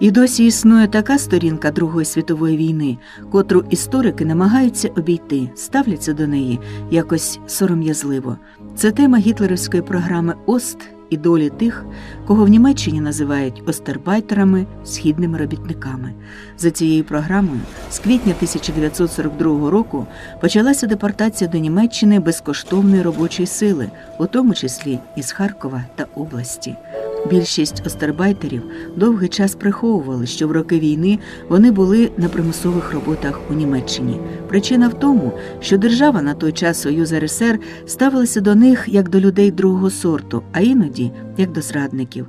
І досі існує така сторінка Другої світової війни, котру історики намагаються обійти, ставляться до неї якось сором'язливо. Це тема гітлерівської програми Ост і долі тих, кого в Німеччині називають остербайтерами, східними робітниками. За цією програмою з квітня 1942 року почалася депортація до Німеччини безкоштовної робочої сили, у тому числі із Харкова та області. Більшість остербайтерів довгий час приховували, що в роки війни вони були на примусових роботах у Німеччині. Причина в тому, що держава на той час Союз РСР ставилася до них як до людей другого сорту, а іноді як до зрадників.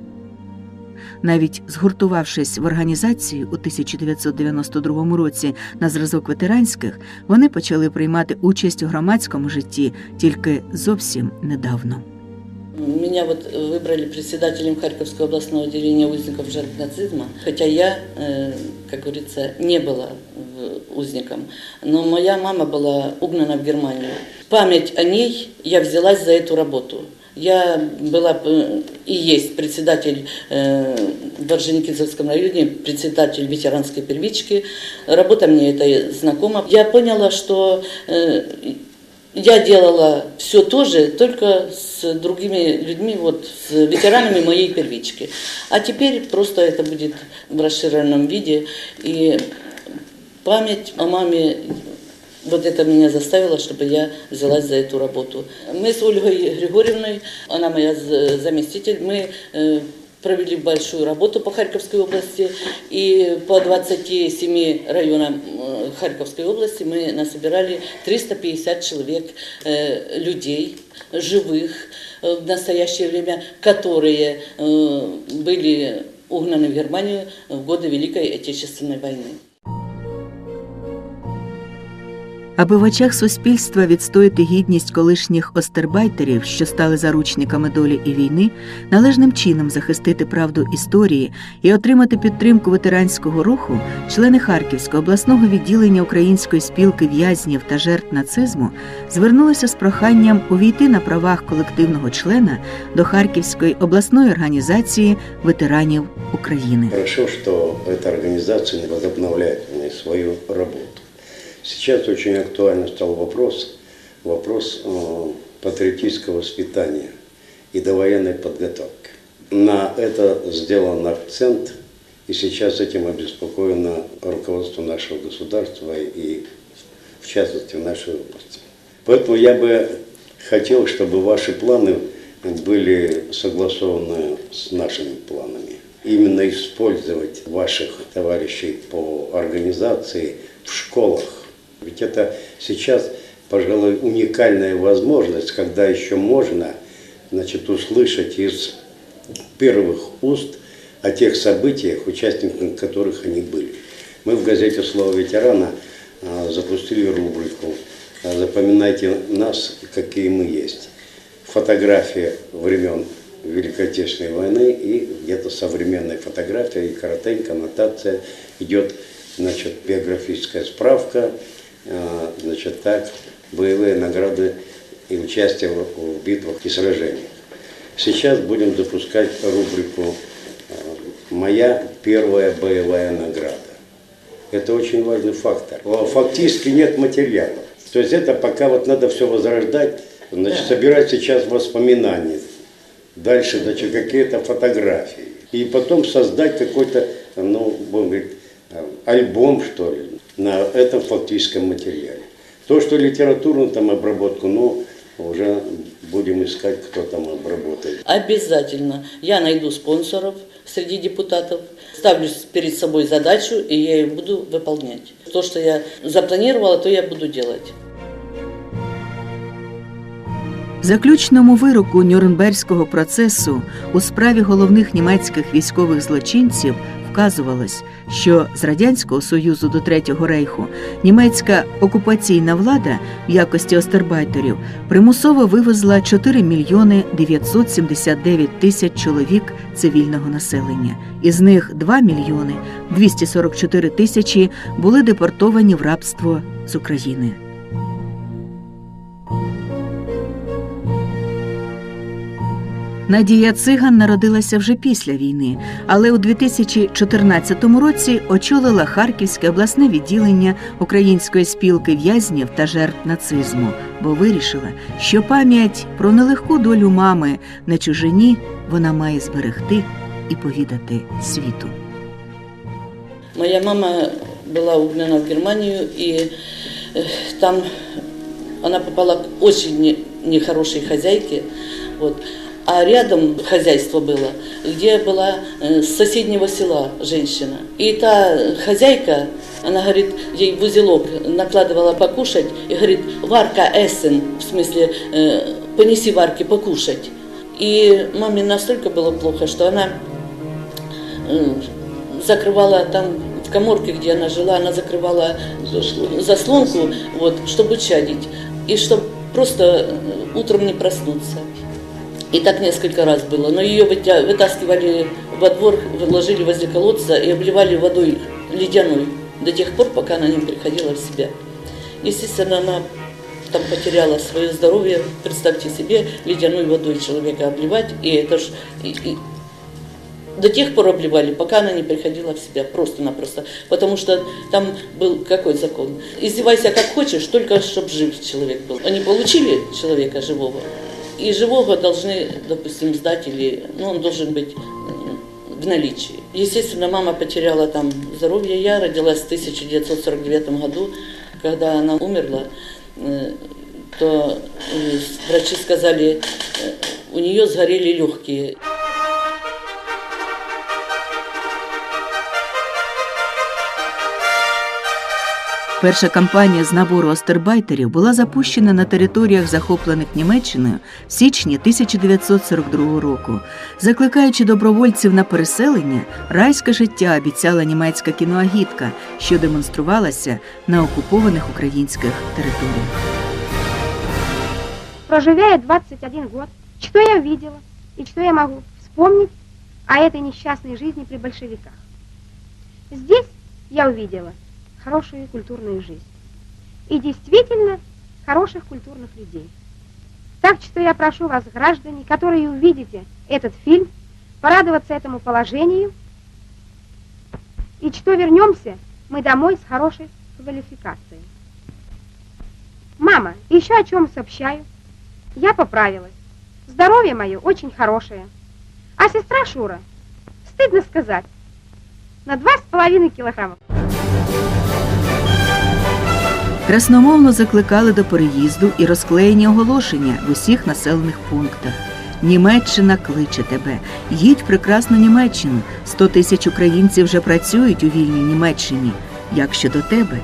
Навіть згуртувавшись в організацію у 1992 році на зразок ветеранських, вони почали приймати участь у громадському житті тільки зовсім недавно. Меня вот выбрали председателем Харьковского областного отделения узников жертв нацизма, хотя я, э, как говорится, не была в- узником, но моя мама была угнана в Германию. Память о ней я взялась за эту работу. Я была э, и есть председатель э, в Орджоникидзевском районе, председатель ветеранской первички. Работа мне это знакома. Я поняла, что э, я делала все то же, только с другими людьми, вот с ветеранами моей первички. А теперь просто это будет в расширенном виде. И память о маме, вот это меня заставило, чтобы я взялась за эту работу. Мы с Ольгой Григорьевной, она моя заместитель, мы э, провели большую работу по Харьковской области, и по 27 районам э, Харьковской области мы насобирали 350 человек, э, людей, живых э, в настоящее время, которые были угнаны в Германию в годы Великой Отечественной войны. Аби в очах суспільства відстояти гідність колишніх остербайтерів, що стали заручниками долі і війни, належним чином захистити правду історії і отримати підтримку ветеранського руху, члени Харківського обласного відділення Української спілки в'язнів та жертв нацизму звернулися з проханням увійти на правах колективного члена до Харківської обласної організації ветеранів України. Хорошо, что эта организация возобновляет э, свою работу. Сейчас очень актуально стал вопрос, вопрос э, патриотического воспитания и довоенной подготовки. На это сделан акцент, и сейчас этим обеспокоено руководство нашего государства и, в частности, в нашей области. Поэтому я бы хотел, чтобы ваши планы были согласованы с нашими планами. Именно использовать ваших товарищей по организации в школах. Ведь это сейчас, пожалуй, уникальная возможность, когда еще можно значит, услышать из первых уст о тех событиях, участниками которых они были. Мы в газете «Слово ветерана» а, запустили рубрику «Запоминайте нас, какие мы есть». Фотографии времен Великой Отечественной войны и где-то современная фотография и коротенькая аннотация идет, значит, биографическая справка, значит, так, боевые награды и участие в, в битвах и сражениях. Сейчас будем запускать рубрику э, «Моя первая боевая награда». Это очень важный фактор. Фактически нет материалов. То есть это пока вот надо все возрождать, значит, собирать сейчас воспоминания. Дальше, значит, какие-то фотографии. И потом создать какой-то, ну, будем говорить, э, альбом, что ли, на этом фактическом материале. То, что литературную там обработку, ну, уже будем искать, кто там обработает. Обязательно я найду спонсоров среди депутатов, ставлю перед собой задачу, и я ее буду выполнять. То, что я запланировала, то я буду делать. В заключному вироку Нюрнберзького процесу у справі головних німецьких військових злочинців вказувалось, що з Радянського Союзу до Третього рейху німецька окупаційна влада в якості остербайтерів примусово вивезла 4 мільйони 979 тисяч чоловік цивільного населення. Із них 2 мільйони 244 тисячі були депортовані в рабство з України. Надія Циган народилася вже після війни, але у 2014 році очолила Харківське обласне відділення Української спілки в'язнів та жертв нацизму, бо вирішила, що пам'ять про нелегку долю мами на чужині вона має зберегти і повідати світу. Моя мама была угнана в Германию, и э, там она попала к очень не- нехорошей хозяйке. Вот. А рядом хозяйство было, где была э, с соседнего села женщина. И та хозяйка, она говорит, ей в узелок накладывала покушать и говорит, Варка Эссен, в смысле, э, понеси Варке покушать. И маме настолько было плохо, что она э, закрывала там в коморке, где она жила, она закрывала Заслуги. заслонку, вот, чтобы чадить, и чтобы просто утром не проснуться. И так несколько раз было. Но ее вытаскивали во двор, ложили возле колодца и обливали водой ледяной до тех пор, пока она не приходила в себя. Естественно, она там потеряла свое здоровье. Представьте себе, ледяной водой человека обливать, и это ж и- и до тех пор обливали, пока она не приходила в себя, просто-напросто. Потому что там был какой закон? Издевайся как хочешь, только чтобы жив человек был. Они получили человека живого, и живого должны, допустим, сдать, или, ну, он должен быть в наличии. Естественно, мама потеряла там здоровье. Я родилась в 1949 году, когда она умерла, э, то э, врачи сказали, э, у нее сгорели легкие. Перша кампанія з набору остербайтерів була запущена на територіях, захоплених Німеччиною в січні 1942 року. Закликаючи добровольців на переселення, райське життя обіцяла німецька кіноагітка, що демонструвалася на окупованих українських територіях. Проживя 21 год, что я увидела и что я могу вспомнить о этой несчастной жизни при большевиках? Здесь я увидела хорошую культурную жизнь. И действительно хороших культурных людей. Так что я прошу вас, граждане, которые увидите этот фильм, порадоваться этому положению, и что вернемся мы домой с хорошей квалификацией. Мама, еще о чем сообщаю. Я поправилась. Здоровье мое очень хорошее. А сестра Шура, стыдно сказать, на два с половиной килограмма. Красномовно закликали до переїзду і розклеєні оголошення в усіх населених пунктах. Німеччина кличе тебе. Їдь в прекрасну Німеччину. Сто тисяч українців вже працюють у вільній Німеччині. Як щодо тебе?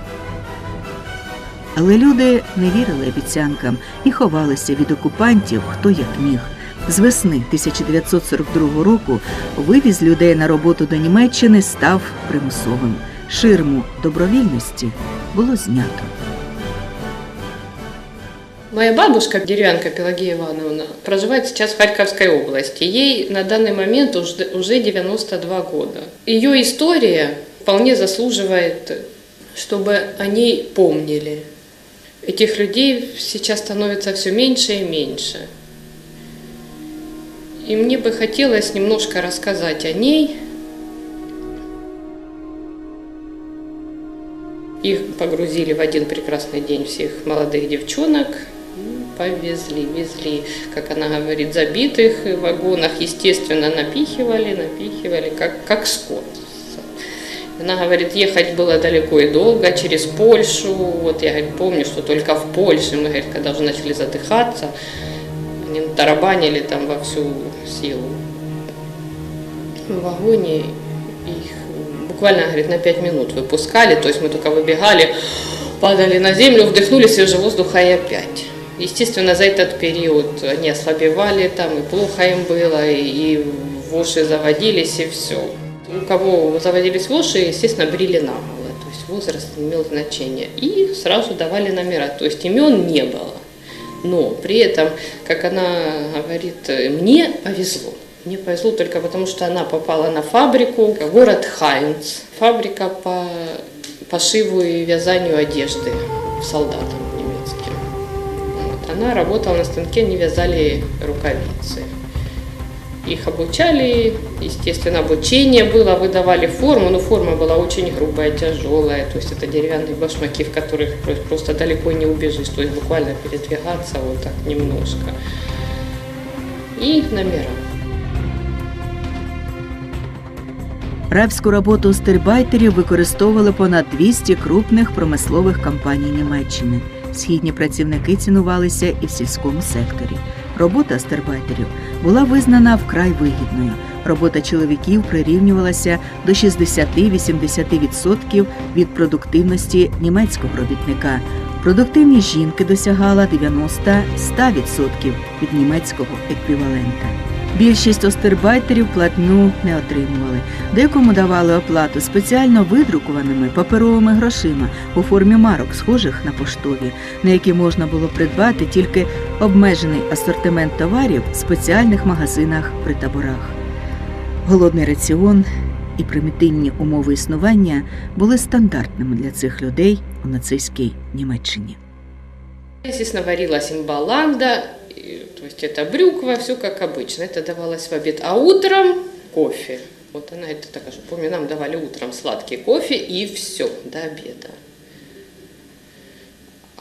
Але люди не вірили обіцянкам і ховалися від окупантів хто як міг. З весни 1942 року вивіз людей на роботу до Німеччини став примусовим. Ширму добровільності було знято. Моя бабушка, деревянка Пелагея Ивановна, проживает сейчас в Харьковской области. Ей на данный момент уже уже 92 года. Ее история вполне заслуживает, чтобы о ней помнили. Этих людей сейчас становится все меньше и меньше. И мне бы хотелось немножко рассказать о ней. Их погрузили в один прекрасный день всех молодых девчонок, повезли, везли, как она говорит, забитых в вагонах, естественно, напихивали, напихивали, как, как скот. Она говорит, ехать было далеко и долго, через Польшу. Вот я говорит, помню, что только в Польше, мы, говорит, когда уже начали задыхаться, они тарабанили там во всю силу. В вагоне их буквально, говорит, на 5 минут выпускали, то есть мы только выбегали, падали на землю, вдохнули свежего воздуха и опять. Естественно, за этот период они ослабевали, там и плохо им было, и воши заводились, и все. У кого заводились воши, естественно, брили наголо, то есть возраст имел значение. И сразу давали номера, то есть имен не было. Но при этом, как она говорит, мне повезло. Мне повезло только потому, что она попала на фабрику, город Хайнц. Фабрика по пошиву и вязанию одежды солдатам немецким. Вот. Она работала на станке, они вязали рукавицы. Их обучали, естественно, обучение было, выдавали форму, но форма была очень грубая, тяжелая, то есть это деревянные башмаки, в которых просто далеко не убежишь, то есть буквально передвигаться вот так немножко. И номера. Рабську роботу стербайтерів використовували понад 200 крупних промислових компаній Німеччини. Східні працівники цінувалися і в сільському секторі. Робота стербайтерів була визнана вкрай вигідною. Робота чоловіків прирівнювалася до 60-80% від продуктивності німецького робітника. Продуктивність жінки досягала 90-100% від німецького еквівалента. Більшість остербайтерів платню не отримували. Декому давали оплату спеціально видрукуваними паперовими грошима у формі марок, схожих на поштові, на які можна було придбати тільки обмежений асортимент товарів в спеціальних магазинах при таборах. Голодний раціон і примітивні умови існування були стандартними для цих людей у нацистській Німеччині. Естественно, варилась им баланда, и, то есть это брюква, все как обычно, это давалось в обед. А утром кофе. Вот она это так же, помню, нам давали утром сладкий кофе и все, до обеда.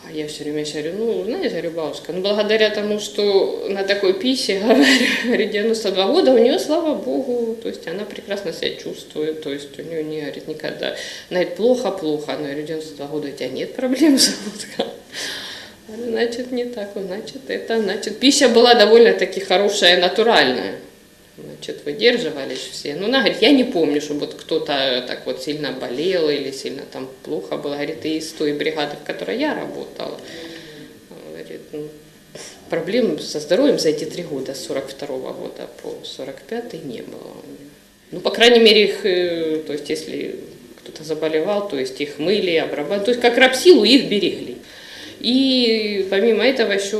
А я все время говорю, ну, знаешь, говорю, бабушка, ну, благодаря тому, что на такой пище, говорю, 92 года, у нее, слава богу, то есть она прекрасно себя чувствует, то есть у нее не, говорит, никогда, она говорит, плохо-плохо, она говорит, 92 года, у тебя нет проблем с желудком. Значит, не так, значит, это, значит, пища была довольно-таки хорошая, натуральная. Значит, выдерживались все. Ну, она говорит, я не помню, чтобы вот кто-то так вот сильно болел или сильно там плохо было. Говорит, и из той бригады, в которой я работала, говорит, ну, проблем со здоровьем за эти три года, с 42 года по 45 не было. Ну, по крайней мере, их, э, то есть, если кто-то заболевал, то есть их мыли, обрабатывали, то есть как рабсилу их берегли. И помимо этого еще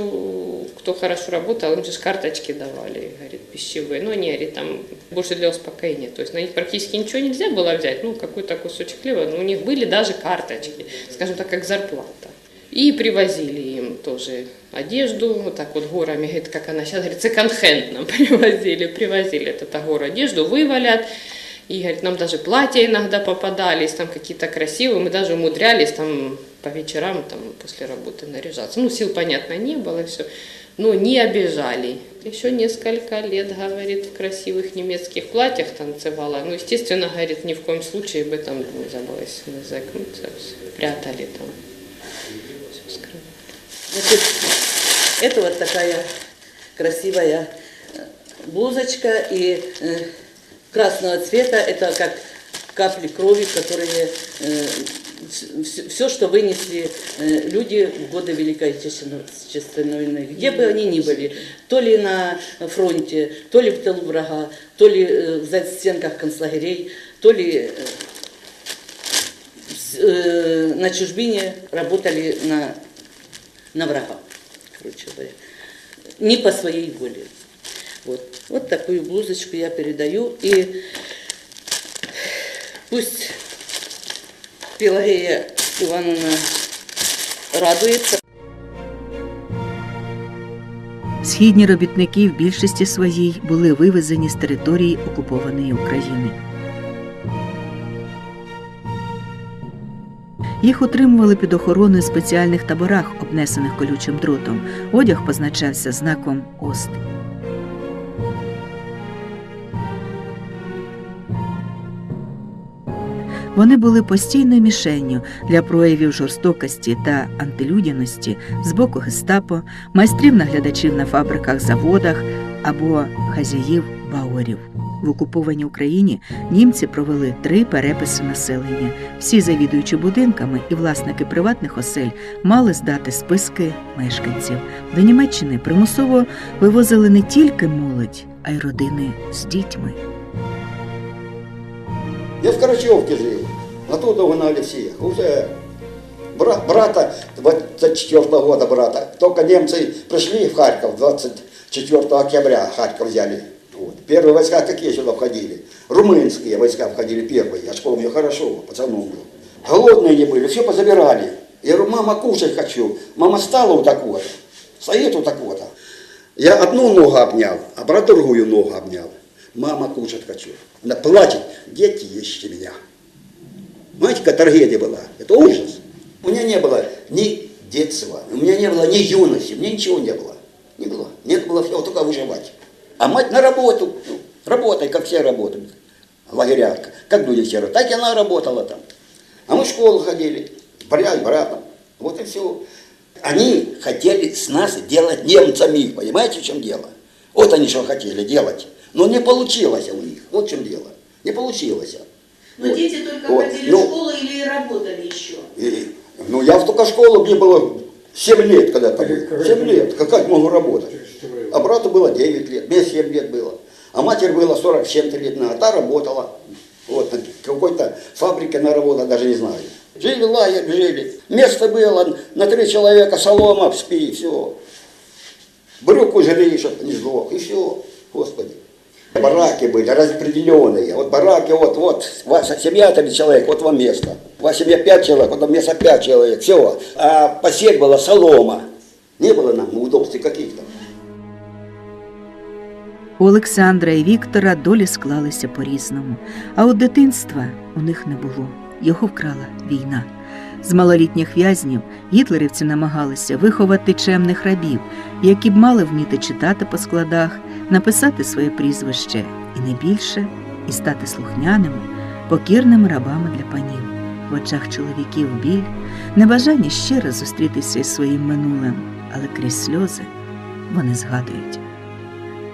кто хорошо работал, им же карточки давали, говорит, пищевые. Ну, они, говорит, там больше для успокоения. То есть на них практически ничего нельзя было взять, ну, какой-то кусочек хлеба, но у них были даже карточки, скажем так, как зарплата. И привозили им тоже одежду, вот так вот горами, говорит, как она сейчас говорит, секонд-хенд нам привозили, привозили этот агор одежду, вывалят, и, говорит, нам даже платья иногда попадались, там какие-то красивые, мы даже умудрялись там по вечерам, там, после работы наряжаться. Ну, сил, понятно, не было, все, но не обижали. Еще несколько лет, говорит, в красивых немецких платьях танцевала. Ну, естественно, говорит, ни в коем случае там нельзя было сильно загнуться, всё, прятали там, все скрывали. Это вот такая красивая э, блузочка и э, красного цвета, это как капли крови, которые все, что вынесли э, люди в годы Великой Отечественной войны, где бы они ни были, то ли на фронте, то ли в тылу врага, то ли э, в стенках концлагерей, то ли э, на чужбине работали на, на врага, короче говоря, не по своей воле. Вот. вот такую блузочку я передаю, и пусть Пелагея Ивановна радуется. Східні робітники в більшості своїй були вивезені з території окупованої України. Їх утримували під охороною спеціальних таборах, обнесених колючим дротом. Одяг позначався знаком ОСТ. Вони були постійною мішенню для проявів жорстокості та антилюдяності з боку гестапо, майстрів наглядачів на фабриках, заводах або хазяїв Бауерів. В окупованій Україні німці провели три переписи населення. Всі завідуючі будинками і власники приватних осель мали здати списки мешканців. До Німеччини примусово вивозили не тільки молодь, а й родини з дітьми. Я в Карачевке жил. Оттуда угнали всех. Уже бра- брата, 24 года брата. Только немцы пришли в Харьков 24 октября Харьков взяли. Вот. Первые войска какие сюда входили? Румынские войска входили первые. Я ж помню хорошо, пацаном был. Голодные не были, все позабирали. Я говорю, мама, кушать хочу. Мама стала вот так вот, стоит вот так вот. Я одну ногу обнял, а брат другую ногу обнял. Мама, кушать хочу. Она плачет, дети, ешьте меня. Знаете, какая трагедия была? Это ужас. У меня не было ни детства, у меня не было ни юности, меня ничего не было. Не было. Нет было всего, только выживать. А мать на работу, ну, работай, как все работают. В лагерях, как люди все. Так и она работала там. А мы в школу ходили, брать братом. Вот и все. Они хотели с нас делать немцами, понимаете, в чем дело? Вот они что хотели делать. Но не получилось у них, вот в чем дело. Не получилось. Но Вот. дети только Вот. ходили Ну, в школу или работали еще? и- ну, я в только школу, мне было 7 лет когда-то. было. 7 лет. Как, как могу работать? А брату было 9 лет, мне 7 лет было. А матери было 40 с чем-то лет, на, а та работала. Вот, на какой-то фабрике она работала, даже не знаю. Жили лагерь, жили. Место было на три человека, солома, спи, все. Брюку жри, чтобы не сдох, и все, Господи. Бараки были распределенные. Вот бараки, вот, вот, ваша семья три человек, вот вам место. Ваша семья пять человек, вот вам место пять человек, все. А посель была солома. Не было нам удобств каких-то. У Олександра і Віктора долі склалися по-різному, а от дитинства у них не було. Його вкрала війна. З малолітніх в'язнів гітлерівці намагалися виховати чемних рабів, які б мали вміти читати по складах, написати своє прізвище і не більше, і стати слухняними, покірними рабами для панів. В очах чоловіків біль, небажання ще раз зустрітися із своїм минулим, але крізь сльози вони згадують.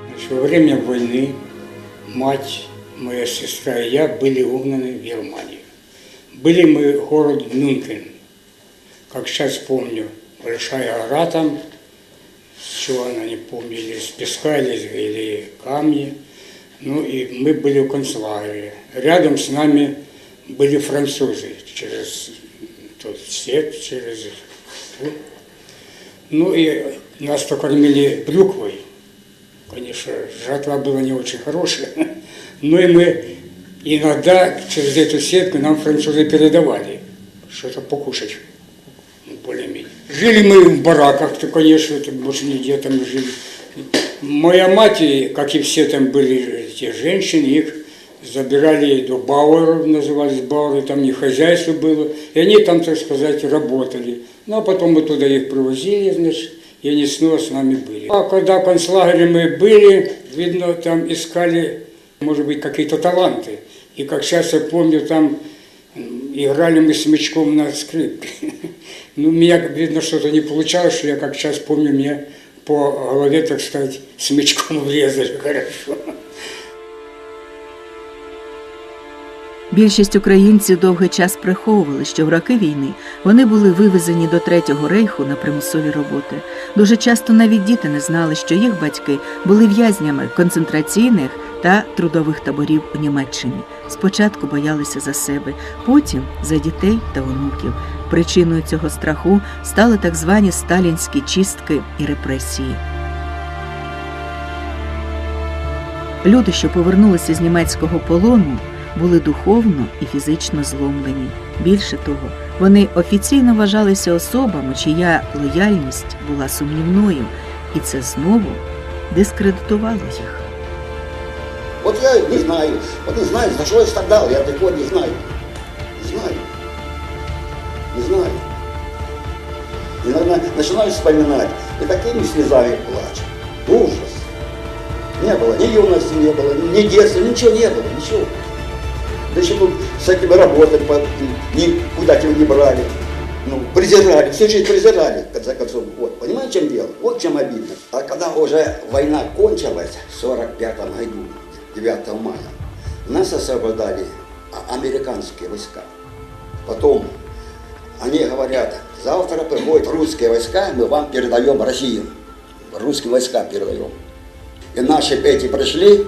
Значит, Во время войны мать, моя сестра и я были угнаны в Германию. Были мы в город Мюнхен, как сейчас помню, большая гора там, с чего она не помню, или с песка, или, или камни. Ну и мы были в концлагере. Рядом с нами были французы через тот степь, через... Ну и нас покормили брюквой. Конечно, жатва была не очень хорошая, но и мы иногда через эту сетку нам французы передавали что-то покушать. Жили мы в бараках, то, конечно, это больше нигде там жили. Моя мать, как и все там были те женщины, их забирали до Бауэров, назывались Бауэры, там не хозяйство было, и они там, так сказать, работали. Ну, а потом мы туда их привозили, значит, и они снова с нами были. А когда в концлагере мы были, видно, там искали, может быть, какие-то таланты. И как сейчас я помню, там играли мы с мячком на скрипке. Ну, меня, видно, что-то не получалось, что я, как сейчас помню, мне по голове, так сказать, с мячком врезали хорошо. Більшість українців довгий час приховували, що в роки війни вони були вивезені до Третього рейху на примусові роботи. Дуже часто навіть діти не знали, що їх батьки були в'язнями концентраційних та трудових таборів у Німеччині. Спочатку боялися за себе, потім за дітей та онуків. Причиною цього страху стали так звані сталінські чистки і репресії. Люди, що повернулися з німецького полону, були духовно і фізично зломлені. Більше того, вони офіційно вважалися особами, чия лояльність була сумнівною, і це знову дискредитувало їх. Вот я не знаю, вот не знаю, за что я страдал, я такого не знаю. Не знаю. Не знаю. Иногда начинаю вспоминать, и такими слезами плачу. Ужас. Не было, ни юности не было, ни детства, ничего не было, ничего. Еще тут с этими работать, по- никуда тебя не брали. Ну, презирали, всю жизнь презирали, в конце концов. Вот, понимаете, чем дело? Вот чем обидно. А когда уже война кончилась в 45 году, 9 мая, нас освобождали а- американские войска. Потом они говорят, завтра приходят русские войска, мы вам передаем Россию. Русские войска передаем. И наши эти пришли,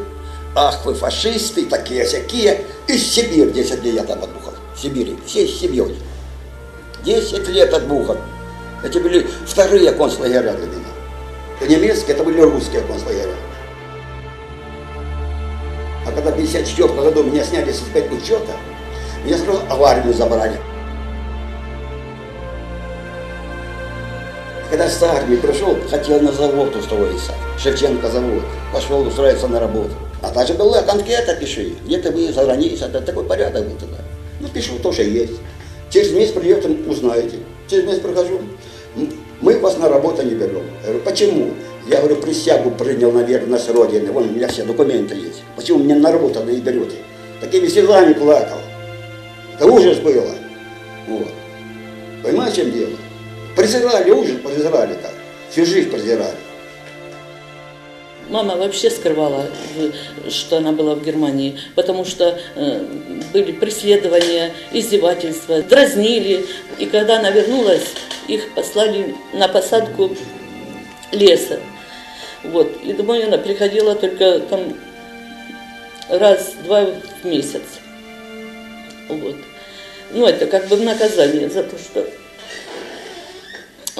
ах вы фашисты, такие всякие, из Сибири 10 лет я там отбухал. В Сибири, все с семьей. 10 лет отбухал. Это были вторые концлагеря для меня. Это немецкие, это были русские концлагеря. А когда в 54 году меня сняли с учета, меня сразу в армию забрали. Когда с армии пришел, хотел на завод устроиться. Шевченко завод. Пошел устроиться на работу. А даже была конкрета пиши. Где-то вы за границей. Это такой порядок был тогда. Ну, пишу, тоже есть. Через месяц придете, узнаете. Через месяц прихожу. «М, Мы вас на работу не берем. Я говорю, почему? Я говорю, присягу принял на верность Родины. Вон у меня все документы есть. Почему меня на работу не берете? Такими слезами плакал. Это ужас было. Вот. Понимаешь, в чем дело? Презирали, ужас презирали так. Всю жизнь презирали. Мама вообще скрывала, что она была в Германии, потому что э, были преследования, издевательства, дразнили. И когда она вернулась, их послали на посадку леса. Вот. И думаю, она приходила только там раз-два в месяц. Вот. Ну, это как бы наказание за то, что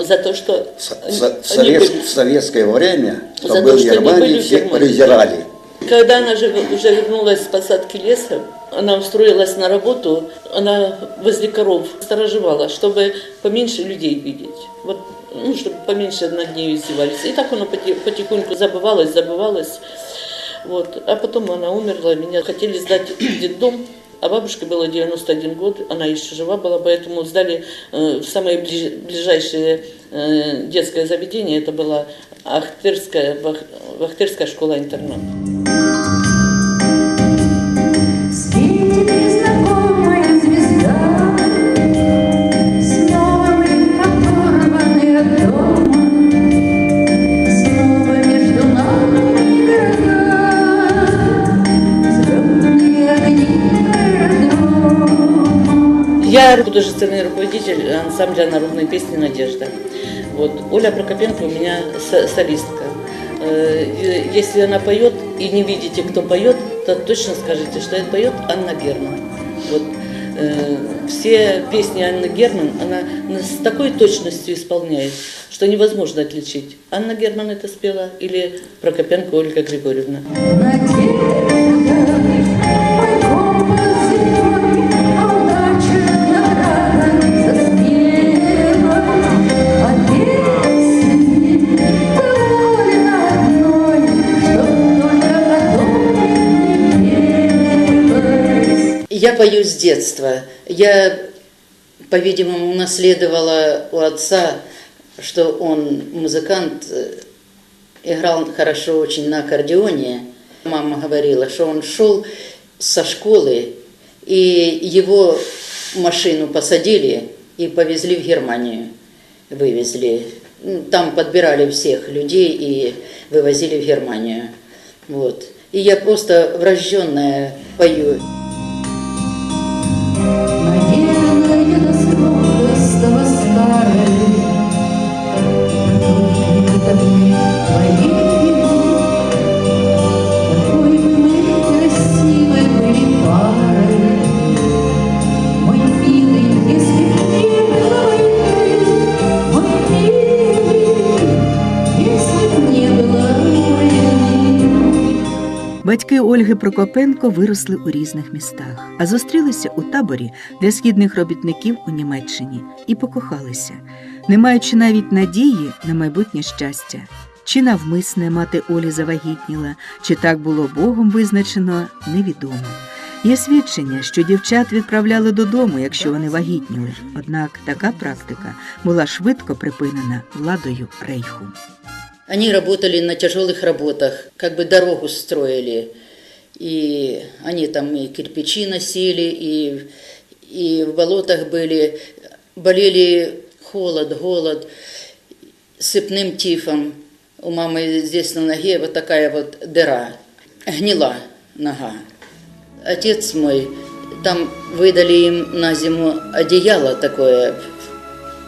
за то, что В, со- совет- были- в советское время, кто был то, в Германии, всех презирали. Когда она же уже вернулась с посадки леса, она устроилась на работу, она возле коров сторожевала, чтобы поменьше людей видеть. Вот, ну, чтобы поменьше над ней издевались. И так она поти- потихоньку забывалась, забывалась. Вот. А потом она умерла, меня хотели сдать в детдом, а бабушке было 91 год, она еще жива была, поэтому сдали э, в самое ближ- ближайшее э, детское заведение, это была Ахтырская, Вахтырская школа-интернат. Незнакомая Я художественный руководитель ансамбля народной песни «Надежда». Вот. Оля Прокопенко у меня со- солистка. Э, Если она поет и не видите, кто поет, то точно скажите, что это поет Анна Герман. Вот. э, Все песни Анны Герман она на- с такой точностью исполняет, что невозможно отличить, Анна Герман это спела или Прокопенко Ольга Григорьевна. Надежда, пою с детства. Я, по-видимому, унаследовала у отца, что он музыкант, э, играл хорошо очень на аккордеоне. Мама говорила, что он шел со школы, и его машину посадили и повезли в Германию. Вывезли. Ну, Там подбирали всех людей и вывозили в Германию. Вот. И я просто врожденная пою. Батьки Ольги Прокопенко виросли у різних містах, а зустрілися у таборі для східних робітників у Німеччині і покохалися, не маючи навіть надії на майбутнє щастя. Чи навмисне мати Олі завагітніла, чи так було Богом визначено, невідомо. Є свідчення, що дівчат відправляли додому, якщо вони вагітніли. Однак така практика була швидко припинена владою рейху. Они работали на тяжелых работах, как бы дорогу строили. И они там и кирпичи носили, и, и в болотах были, болели холод, голод, сыпным тифом. У мамы здесь на ноге вот такая вот дыра, гнила. нога. Отец мой, там выдали им на зиму одеяло такое,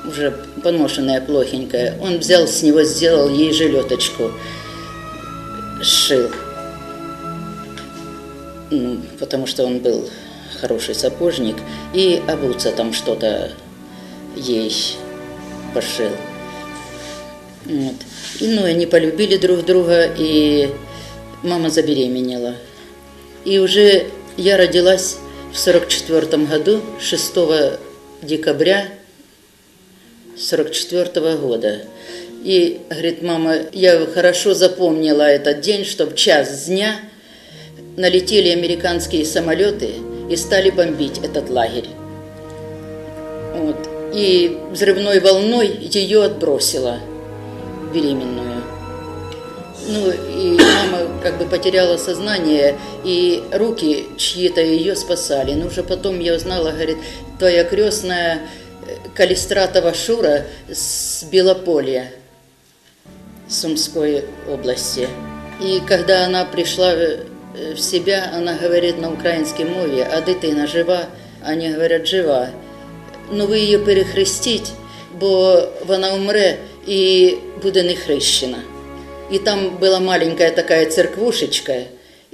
уже поношенное, плохенькое. Он взял с него, сделал ей жилеточку, сшил. Ну, потому что он был хороший сапожник, и обуться там что-то ей пошил. Вот. И, ну, они полюбили друг друга, и мама забеременела. И уже я родилась в 44 году, 6 декабря 44 года. И, говорит, мама, я хорошо запомнила этот день, что в час дня налетели американские самолеты и стали бомбить этот лагерь. Вот. И взрывной волной ее отбросила беременную. Ну, и мама как бы потеряла сознание, и руки чьи-то ее спасали. Но уже потом я узнала, говорит, твоя крестная Калистратова Шура с Белополья, Сумской области. И когда она пришла э, в себя, она говорит на українській мові, а дитина жива? Они говорять, жива. Ну ви її перехрестіть, бо вона умре і буде не хрещена. И там была маленькая такая церквушечка,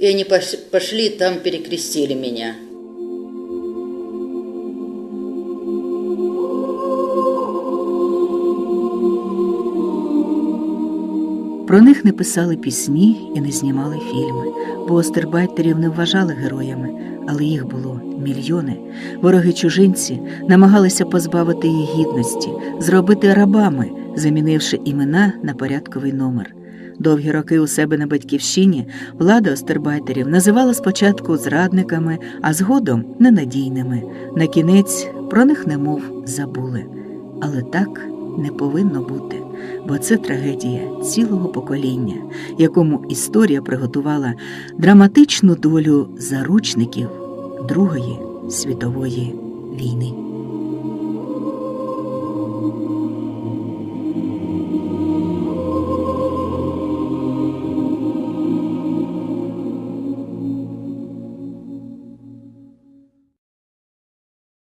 и они пош- пошли, там перекрестили меня. Про них не писали пісні і не знімали фільми, бо остербайтерів не вважали героями, але їх було мільйони. Вороги чужинці намагалися позбавити їх гідності, зробити рабами, замінивши імена на порядковий номер. Довгі роки у себе на батьківщині влада остербайтерів називала спочатку зрадниками, а згодом ненадійними. На кінець про них немов забули. Але так не повинно бути, бо це трагедія цілого покоління, якому історія приготувала драматичну долю заручників Другої світової війни.